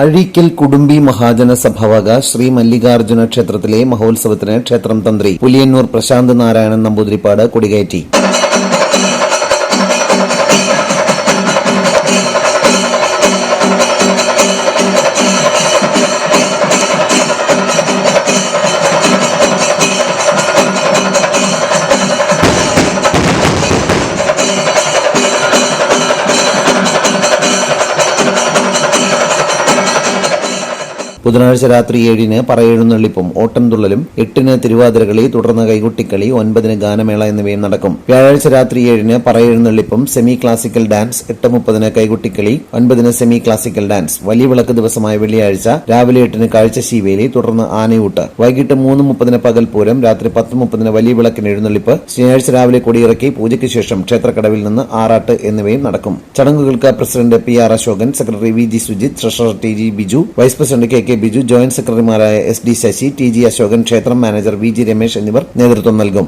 അഴീക്കൽ കുടുംബി മഹാജന സഭവക ശ്രീ മല്ലികാർജുന ക്ഷേത്രത്തിലെ മഹോത്സവത്തിന് ക്ഷേത്രം തന്ത്രി പുലിയന്നൂർ പ്രശാന്ത് നാരായണൻ നമ്പൂതിരിപ്പാട് കൊടികയറ്റി. ബുധനാഴ്ച രാത്രി ഏഴിന് പറയെഴുന്നള്ളിപ്പും ഓട്ടംതുള്ളലും എട്ടിന് തിരുവാതിരകളി തുടർന്ന് കൈകൊട്ടിക്കളി ഒൻപതിന് ഗാനമേള എന്നിവയും നടക്കും. വ്യാഴാഴ്ച രാത്രി ഏഴിന് പറയെഴുന്നള്ളിപ്പും സെമി ക്ലാസിക്കൽ ഡാൻസ് എട്ട് മുപ്പതിന് കൈകൊട്ടിക്കളി ഒൻപതിന് സെമി ക്ലാസിക്കൽ ഡാൻസ്. വലിയ വിളക്ക് ദിവസമായ വെള്ളിയാഴ്ച രാവിലെ എട്ടിന് കാഴ്ചശീവേലി തുടർന്ന് ആനയൂട്ട്. വൈകിട്ട് മൂന്ന് മുപ്പതിന് പകൽപൂരം രാത്രി പത്ത് മുപ്പതിന് വലിയ വിളക്കിന് എഴുന്നള്ളിപ്പ്. ശനിയാഴ്ച രാവിലെ കൊടിയിറക്കി പൂജയ്ക്ക് ശേഷം ക്ഷേത്രക്കടവിൽ നിന്ന് ആറാട്ട് എന്നിവയും നടക്കും. ചടങ്ങുകൾക്ക് president P R Ashokan secretary V G Sujith treasurer T G Biju vice president K K Biju joint സെക്രട്ടറിമാരായ S D Sasi T G Ashokan ക്ഷേത്രം മാനേജർ വി ജി രമേശ് എന്നിവർ നേതൃത്വം നൽകും.